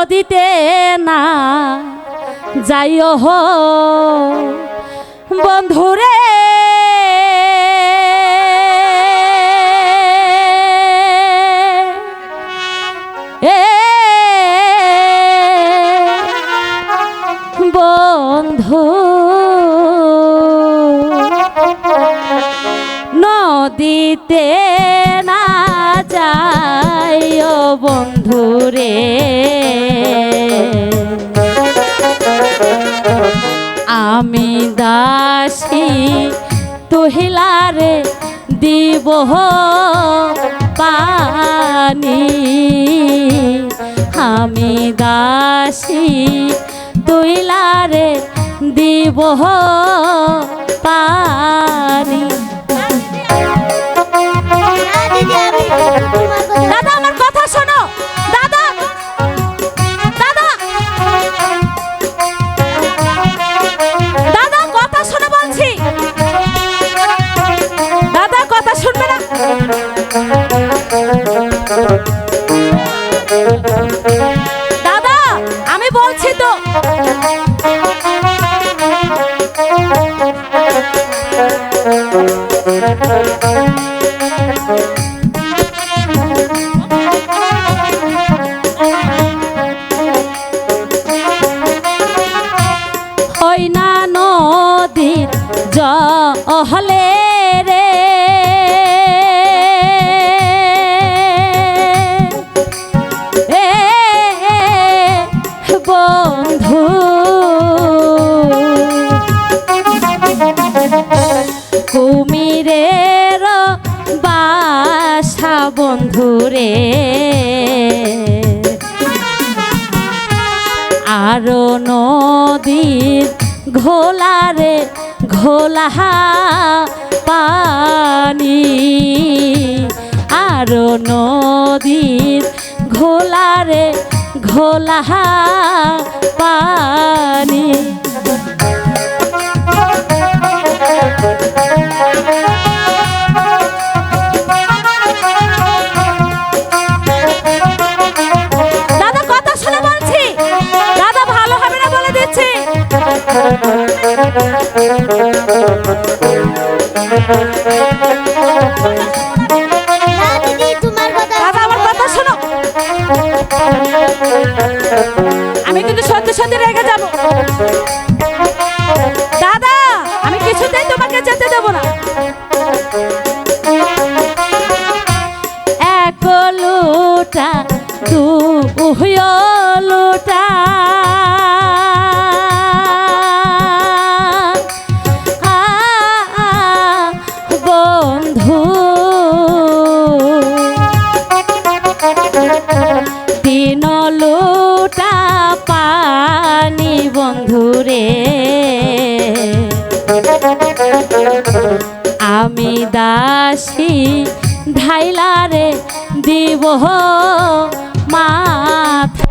নদীতে না যাইও হো। বন্ধুরে বন্ধু নদীতে আমি দাসী তুহিলারে দিব পানি। আমি দাসী তুইলারে দিব পানি। দাদা আমি বলছি তো। না নদীর জহলে কুমিরের বাসা বন্ধুরে আরও নদীর ঘোলারে ঘোলা পানি। আরও নদীর ঘোলারে ঘোলা পানি। আমি কিন্তু সত্যি সত্যি রেগে যাব। দাদা, আমি কিছুতেই তোমাকে যেতে দেব না। এক লোটা দু দাসী ধাইলারে দিব মাথা